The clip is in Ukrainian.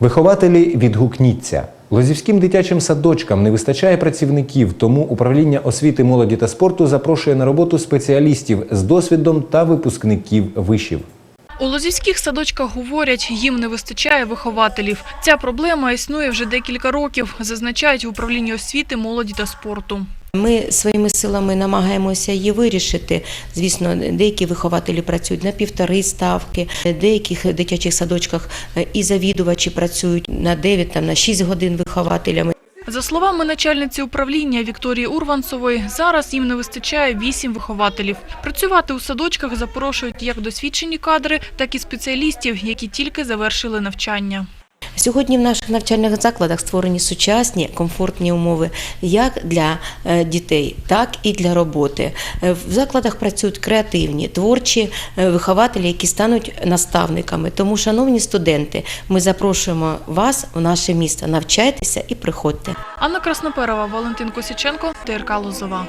Вихователі відгукніться. Лозівським дитячим садочкам не вистачає працівників, тому управління освіти, молоді та спорту запрошує на роботу спеціалістів з досвідом та випускників вишів. У лозівських садочках говорять, їм не вистачає вихователів. Ця проблема існує вже декілька років, зазначають в управлінні освіти, молоді та спорту. Ми своїми силами намагаємося її вирішити. Звісно, деякі вихователі працюють на півтори ставки, деяких дитячих садочках е, і завідувачі працюють на 9, там, на 6 годин вихователями. За словами начальниці управління Вікторії Урванцової, зараз їм не вистачає вісім вихователів. Працювати у садочках запрошують як досвідчені кадри, так і спеціалістів, які тільки завершили навчання. Сьогодні в наших навчальних закладах створені сучасні комфортні умови як для е, дітей, так і для роботи. Е, В закладах працюють креативні, творчі е, вихователі, які стануть наставниками. Тому, шановні студенти, ми запрошуємо вас в наше місто. Навчайтеся і приходьте. Анна Красноперова, Валентин Косяченко, ТРК Лозова.